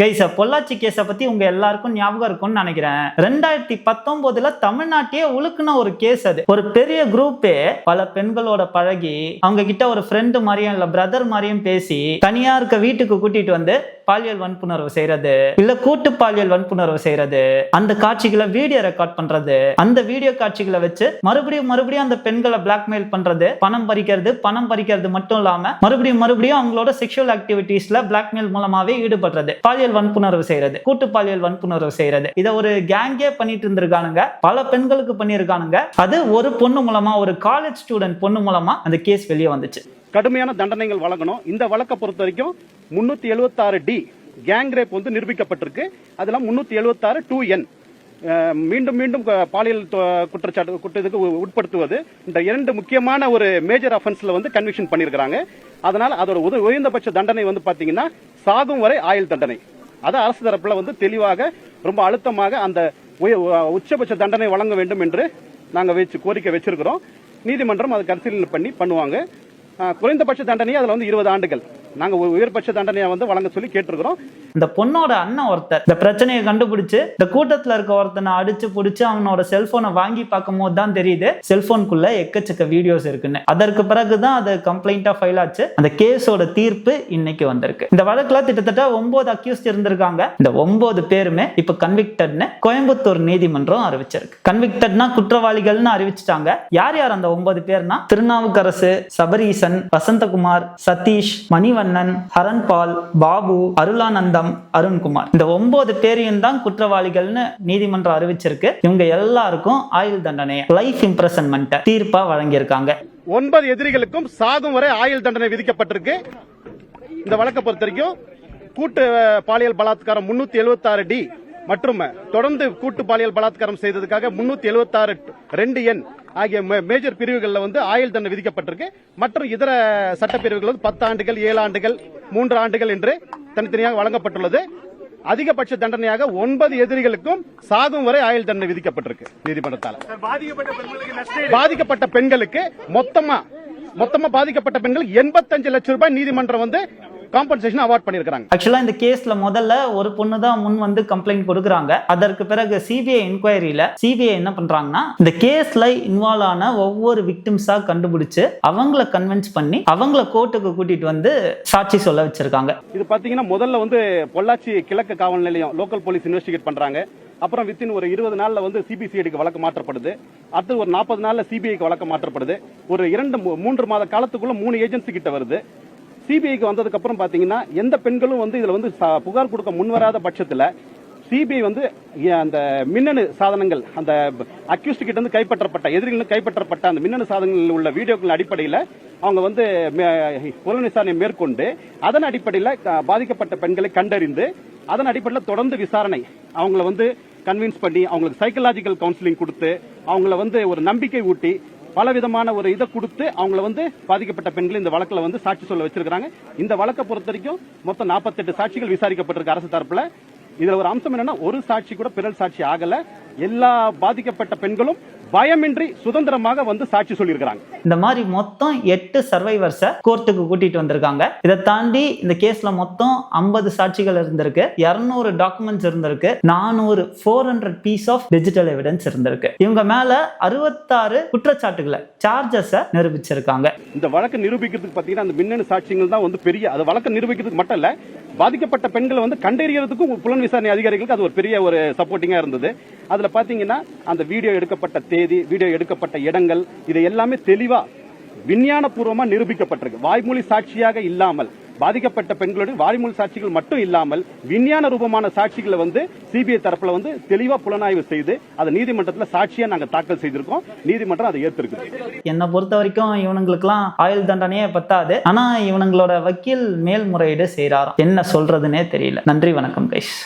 Guys Pollachi கேஸை பத்தி உங்க எல்லாருக்கும் ஞாபகம் இருக்கும்னு நினைக்கிறேன். ரெண்டாயிரத்தி பத்தொன்பதுல தமிழ்நாட்டையே உழுக்குன ஒரு கேஸ் அது. ஒரு பெரிய குரூப்பே பல பெண்களோட பழகி அவங்க கிட்ட ஒரு ஃப்ரெண்டு மாதிரியும் இல்ல பிரதர் மாதிரியும் பேசி தனியா இருக்க வீட்டுக்கு கூட்டிட்டு வந்து பாலியல் வன்புணர்வு செய்யறது இல்ல கூட்டு பாலியல் வன்புணர்வு செய்யறது அந்த காட்சிகளை வீடியோ ரெக்கார்ட் பண்றது அந்த வீடியோ காட்சிகளை வச்சு மறுபடியும் மறுபடியும் அந்த பெண்களை பிளாக்மெயில் பண்றது பணம் பறிக்கிறது பணம் பறிக்கிறது மட்டும் இல்லாம மறுபடியும் மறுபடியும் அவங்களோட செக்ஷுவல் ஆக்டிவிட்டீஸ்ல பிளாக்மெயில் மூலமாவே ஈடுபடுறது பாலியல் வன்புணர்வு செய்யறது கூட்டு பாலியல் வன்புணர்வு செய்யறது இதை ஒரு கேங்கே பண்ணிட்டு இருந்திருக்கானுங்க பல பெண்களுக்கு பண்ணியிருக்கானுங்க அது ஒரு பொண்ணு மூலமா ஒரு காலேஜ் ஸ்டூடெண்ட் பொண்ணு மூலமா அந்த கேஸ் வெளியே வந்துச்சு. கடுமையான தண்டனைகள் வழங்கணும். இந்த வழக்கை பொறுத்த வரைக்கும் முன்னூத்தி எழுபத்தாறு டி கேங் ரேப் வந்து நிரூபிக்கப்பட்டிருக்கு. அதெல்லாம் முன்னூத்தி எழுபத்தாறு டூ என். மீண்டும் மீண்டும் பாலியல் தொ- குற்றச்சாட்டு குற்றத்துக்கு உ- உட்படுத்துவது. இந்த இரண்டு முக்கியமான ஒரு மேஜர் அஃபென்ஸ்ல வந்து கன்விக்ஷன் பண்ணியிருக்கிறாங்க. அதனால அதோட உத- உயர்ந்தபட்ச தண்டனை வந்து பாத்தீங்கன்னா சாகும் வரை ஆயுள் தண்டனை. அது அரசு தரப்புல வந்து தெளிவாக ரொம்ப அழுத்தமாக அந்த உச்சபட்ச தண்டனை வழங்க வேண்டும் என்று நாங்கள் வச்சு கோரிக்கை வச்சிருக்கிறோம். நீதிமன்றம் அதை பரிசீலனை பண்ணி பண்ணுவாங்க. குறைந்தபட்ச தண்டனையை அதுல வந்து இருபது ஆண்டுகள். நாங்க உயர்பட்ச தண்டனையை வந்து வழங்க சொல்லி கேட்டிருக்கிறோம். இந்த பொண்ணோட அண்ணன் ஒருத்தர் இந்த பிரச்சனையை கண்டுபிடிச்சு இந்த கூட்டத்துல இருக்க ஒருத்தனை அடிச்சு புடிச்சு அவனோட செல்போனை வாங்கி பார்க்கும் போது தான் தெரியுது செல்போனுக்குள்ள எக்கச்சக்க வீடியோஸ் இருக்குன்னு. அதற்கு பிறகுதான் அது கம்ப்ளைண்டா ஃபைல் ஆச்சு. அந்த கேஸோட தீர்ப்பு இன்னைக்கு வந்திருக்கு. இந்த வழக்குல கிட்டத்தட்ட ஒன்பது அக்யூஸ்ட் இருந்திருக்காங்க. இந்த ஒன்பது பேருமே இப்ப கன்விக்டட்னு கோயம்புத்தூர் நீதிமன்றம் அறிவிச்சிருக்கு. கன்விக்டட்னா குற்றவாளிகள்னு அறிவிச்சிட்டாங்க. யார் யார் அந்த ஒன்பது பேர்னா? திருநாவுக்கரசு சபரீசன் வசந்தகுமார் சதீஷ் மணிவ மணிவண்ணன் ஹரன்பால் பாபு அருளானந்தம் அருண்குமார். இந்த ஒன்பது பேரையும் தான் குற்றவாளிகள்னு நீதிமன்றம் அறிவிச்சிருக்கு. இவங்க எல்லாருக்கும் ஆயுள் தண்டனை லைஃப் இம்ப்ரெசன்மெண்ட் தீர்ப்பா வழங்கியிருக்காங்க. ஒன்பது எதிரிகளுக்கும் சாகும் வரை ஆயுள் தண்டனை விதிக்கப்பட்டிருக்கு. இந்த வழக்கை பொறுத்த வரைக்கும் கூட்டு பாலியல் பலாத்காரம் முன்னூத்தி எழுபத்தாறு டி மற்றும் தொடர்ந்து கூட்டு பாலியல் பலாத்காரம் செய்ததுக்காக முன்னூத்தி எழுபத்தாறு ரெண்டு எண் ஆகிய மேஜர் பிரிவுகளில் வந்து ஆயுள் தண்டனை விதிக்கப்பட்டிருக்கு. மற்றும் இதர சட்டப்பிரிவுகள் வந்து பத்து ஆண்டுகள் ஏழு ஆண்டுகள் மூன்று ஆண்டுகள் என்று தனித்தனியாக வழங்கப்பட்டுள்ளது. அதிகபட்ச தண்டனையாக ஒன்பது எதிரிகளுக்கும் சாகும் வரை ஆயுள் தண்டனை விதிக்கப்பட்டிருக்கு நீதிமன்றத்தால். பாதிக்கப்பட்ட பெண்களுக்கு மொத்தமா மொத்தமா பாதிக்கப்பட்ட பெண்களுக்கு எண்பத்தஞ்சு லட்சம் ரூபாய் நீதிமன்றம் வந்து காம்பன்சேஷன் அவார்ட் பண்ணிருக்காங்க ஆக்சுவலா இந்த கேஸ்ல முதல்ல ஒரு பொண்ணு தான் முன் வந்து கம்ப்ளைண்ட் கொடுக்குறாங்க. அதற்கு பிறகு சிபிஐ என்கொயரியில சிபிஐ என்ன பண்றாங்கன்னா இந்த கேஸ்ல இன்வால்வ் ஆன ஒவ்வொரு விக்டிம்ஸா கண்டுபிடிச்சு அவங்கள கன்வின்ஸ் பண்ணி அவங்கள கோர்ட்டுக்கு கூட்டிட்டு வந்து சாட்சி சொல்ல வச்சிருக்காங்க. இது பாத்தீங்கன்னா முதல்ல வந்து பொள்ளாச்சி கிழக்கு காவல் நிலையம் லோக்கல் போலீஸ் இன்வெஸ்டிகேட் பண்றாங்க. அப்புறம் வித்தின் ஒரு இருபது நாள்ல வந்து சிபிசிஐடிக்கு வழக்கு மாற்றப்படுது. அடுத்து ஒரு நாற்பது நாள்ல சிபிஐக்கு வழக்கு மாற்றப்படுது. ஒரு இரண்டு மூன்று மாத காலத்துக்குள்ள மூணு ஏஜென்சி கிட்ட வருது. சிபிஐக்கு வந்ததுக்கு அப்புறம் பாத்தீங்கன்னா எந்த பெண்களும் வந்து இதுல வந்து புகார் கொடுக்க முன்வராத பட்சத்துல சிபிஐ வந்து அந்த மின்னணு சாதனங்கள் அந்த அக்யூஸ்ட் கிட்ட இருந்து கைப்பற்றப்பட்ட எதிரிகளும் கைப்பற்றப்பட்ட அந்த மின்னணு சாதனங்களில் உள்ள வீடியோக்கள் அடிப்படையில் அவங்க வந்து மே- புலன் விசாரணை மேற்கொண்டு அதன் அடிப்படையில் பாதிக்கப்பட்ட பெண்களை கண்டறிந்து அதன் அடிப்படையில் தொடர்ந்து விசாரணை அவங்கள வந்து கன்வின்ஸ் பண்ணி அவங்களுக்கு சைக்கலாஜிக்கல் கவுன்சிலிங் கொடுத்து அவங்கள வந்து ஒரு நம்பிக்கை ஊட்டி பல விதமான ஒரு இதை கொடுத்து அவங்கள வந்து பாதிக்கப்பட்ட பெண்கள் இந்த வழக்கில் வந்து சாட்சி சொல்ல வச்சிருக்காங்க இந்த வழக்கை பொறுத்த வரைக்கும் மொத்தம் 48 சாட்சிகள் விசாரிக்கப்பட்டிருக்கு அரசு தரப்புல. இதுல ஒரு அம்சம் என்னன்னா ஒரு சாட்சி கூட பிறல் சாட்சி ஆகல. எல்லா பாதிக்கப்பட்ட பெண்களும் பயமின்றி சுதந்திரமாக வந்து சாட்சி சொல்லியிருக்கிறாங்க. இந்த மாதிரி மொத்தம் எட்டு சர்வைவர்ஸை கோர்ட்டுக்கு கூட்டிட்டு வந்திருக்காங்க. இதை தாண்டி இந்த கேஸ்ல மொத்தம் ஐம்பது சாட்சிகள் இருந்திருக்கு. இருநூறு டாக்குமெண்ட்ஸ் இருந்திருக்கு. நானூறு four hundred piece of digital evidence இருந்திருக்கு. இவங்க மேல அறுபத்தாறு குற்றச்சாட்டுகளை சார்ஜஸை நிரூபிச்சிருக்காங்க. இந்த வழக்கு நிரூபிக்கிறதுக்கு பாத்தீங்கன்னா அந்த மின்னணு சாட்சியங்கள் தான் வந்து பெரிய அது வழக்கு நிரூபிக்கிறதுக்கு மட்டும் இல்ல பாதிக்கப்பட்ட பெண்களை வந்து கண்டறியறதுக்கும் புலன் விசாரணை அதிகாரிகளுக்கு அது ஒரு பெரிய ஒரு சப்போர்ட்டிங்கா இருந்தது. அதுல பாத்தீங்கன்னா அந்த வீடியோ எடுக்கப்பட்ட தேதி வீடியோ எடுக்கப்பட்ட இடங்கள் இது எல்லாமே தெளிவா விஞ்ஞான பூர்வமா நிரூபிக்கப்பட்டிருக்கு. வாய்மொழி சாட்சியாக இல்லாமல் பாதிக்கப்பட்ட பெண்களுடைய வாய்மொழி சாட்சிகள் மட்டும் இல்லாமல் விஞ்ஞான ரூபமான சாட்சிகளை வந்து சிபிஐ தரப்புல வந்து தெளிவா புலனாய்வு செய்து அதை நீதிமன்றத்துல சாட்சியா நாங்க தாக்கல் செய்திருக்கோம். நீதிமன்றம் அதை ஏத்திருக்கு என்னை பொறுத்த வரைக்கும் இவனுங்களுக்குலாம் ஆயுள் தண்டனையே பத்தாது. ஆனா இவனுங்களோட வக்கீல் மேல்முறையீடு செய்யறாராம் என்ன சொல்றதுன்னே தெரியல. நன்றி வணக்கம் கைஷ்